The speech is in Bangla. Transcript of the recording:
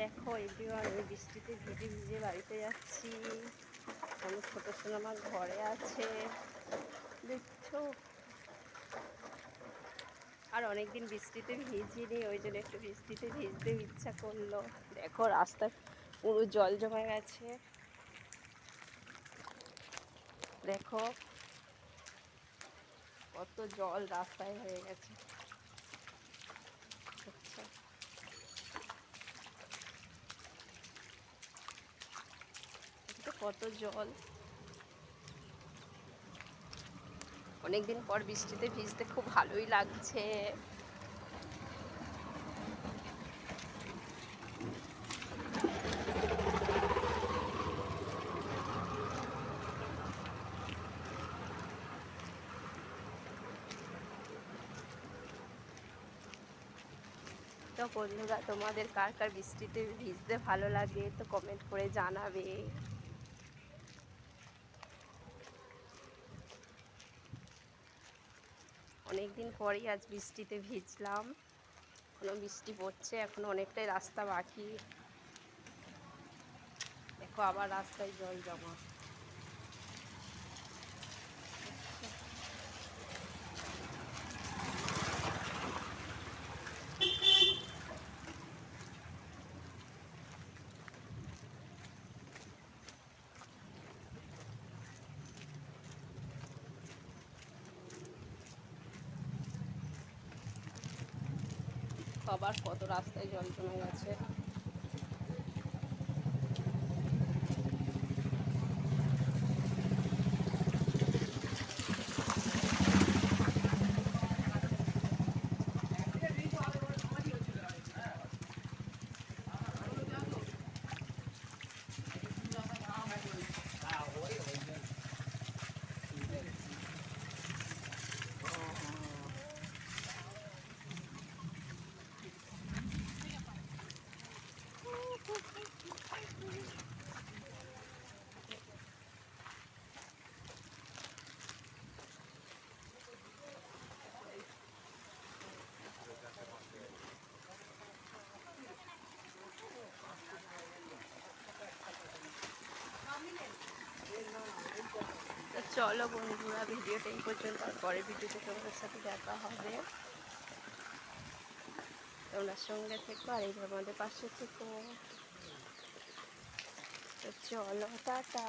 দেখো এভরিওয়ান আমি বৃষ্টিতে ভিজে ভিজে বাড়িতে যাচ্ছি। আমি ছোট সোনা আমার ঘরে আছে। দেখছ? আর অনেকদিন বৃষ্টিতে ভিজিনি, ওই জন্য একটু বৃষ্টিতে ভিজতে ইচ্ছা করল। দেখো, রাস্তায় পুরো জল জমে গেছে। দেখো, কত জল রাস্তায় হয়ে গেছে আচ্ছা তো কত জল। অনেকদিন পর বৃষ্টিতে ভিজতে খুব ভালোই লাগছে। তো বন্ধুরা, তোমাদের কার কার বৃষ্টিতে ভিজতে ভালো লাগে তো কমেন্ট করে জানাবে। অনেকদিন পরেই আজ বৃষ্টিতে ভিজলাম। এখনও বৃষ্টি পড়ছে, এখনও অনেকটাই রাস্তা বাকি। দেখো আবার রাস্তায় জল জমা। আবার কত রাস্তায় জমে গেছে তো চলো বন্ধুরা ভিডিওটা এই পর্যন্ত। আর পরের ভিডিওতে তোমাদের সাথে দেখা হবে। তোমরা সঙ্গে থেকো আর এইভাবে আমাদের পাশে থেকো। চলো, টাটা।